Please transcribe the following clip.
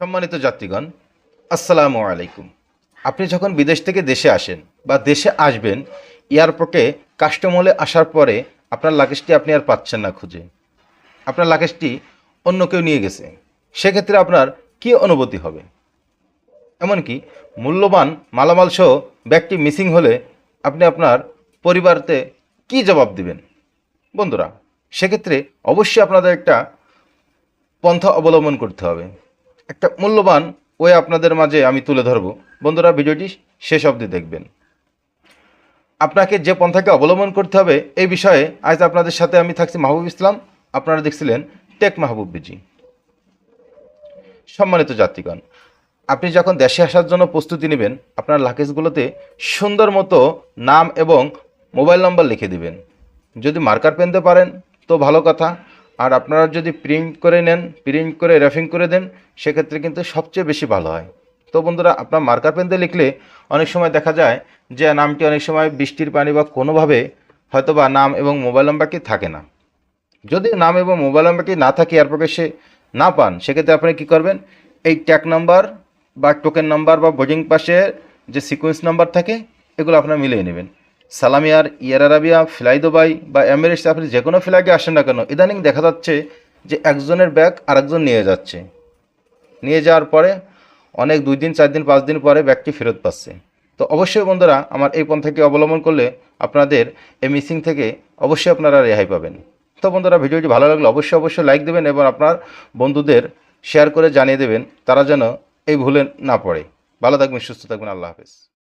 সম্মানিত যাত্রীগণ, আসসালামু আলাইকুম। আপনি যখন বিদেশ থেকে দেশে আসেন বা দেশে আসবেন, এয়ারপোর্টে কাস্টমলে আসার পরে আপনার লাগেজটি আপনি আর পাচ্ছেন না খুঁজে। আপনার লাগেজটি অন্য কেউ নিয়ে গেছে। সেক্ষেত্রে আপনার কী অনুভূতি হবে? এমনকি মূল্যবান মালামাল সহ ব্যাগটি মিসিং হলে আপনি আপনার পরিবারতে কী জবাব দিবেন? বন্ধুরা, সেক্ষেত্রে অবশ্যই আপনাদের একটা পন্থা অবলম্বন করতে হবে। একটা মূল্যবান ওয়ে আপনাদের মাঝে আমি তুলে ধরব। বন্ধুরা, ভিডিওটি শেষ অবধি দেখবেন। আপনাকে যে পন্থাকে অবলম্বন করতে হবে এই বিষয়ে আজ আপনাদের সাথে আমি থাকছি মাহবুব ইসলাম। আপনারা দেখছিলেন টেক মাহবুব বিজি। সম্মানিত যাত্রীগণ, আপনি যখন দেশে আসার জন্য প্রস্তুতি নেবেন, আপনার লাগেজগুলোতে সুন্দর মতো নাম এবং মোবাইল নম্বর লিখে দিবেন। যদি মার্কার পেনতে পারেন, তো ভালো কথা। আর আপনারা যদি প্রিন্ট করে নেন প্রিন্ট করে র্যাফিং করে দেন, সেক্ষেত্রে কিন্তু সবচেয়ে বেশি ভালো হয়। তো বন্ধুরা, আপনার মার্কার পেন দিয়ে লিখলে অনেক সময় দেখা যায় যে নামটি অনেক সময় বৃষ্টির পানি বা কোনোভাবে হয়তো বা নাম এবং মোবাইল নাম্বারটি থাকে না। যদি নাম এবং মোবাইল নাম্বারটি না থাকে এয়ারপোর্টে সে না পান, সেক্ষেত্রে আপনি কী করবেন? এই ট্যাগ নাম্বার বা টোকেন নাম্বার বা বোর্ডিং পাশে যে সিকোয়েন্স নাম্বার থাকে, এগুলো আপনারা মিলিয়ে নেবেন। সালামিয়ার ইয়ার আরাবিয়া, ফ্লাই দুবাই বা এমিরেটস, আপনি যে কোনো ফ্লাইটে আসেন না কেন, ইদানিং দেখা যাচ্ছে যে একজনের ব্যাগ আরেকজন নিয়ে যাচ্ছে। নিয়ে যাওয়ার পরে অনেক দুই দিন, চার দিন, পাঁচ দিন পরে ব্যাগটি ফেরত পাচ্ছে। তো অবশ্যই বন্ধুরা, আমার এই পন্থাটি অবলম্বন করলে আপনাদের এই মিসিং থেকে অবশ্যই আপনারা রেহাই পাবেন। তো বন্ধুরা, ভিডিওটি ভালো লাগলে অবশ্যই অবশ্যই লাইক দেবেন এবং আপনার বন্ধুদের শেয়ার করে জানিয়ে দেবেন, তারা যেন এই ভুলে না পড়ে। ভালো থাকবেন, সুস্থ থাকবেন, আল্লাহ হাফেজ।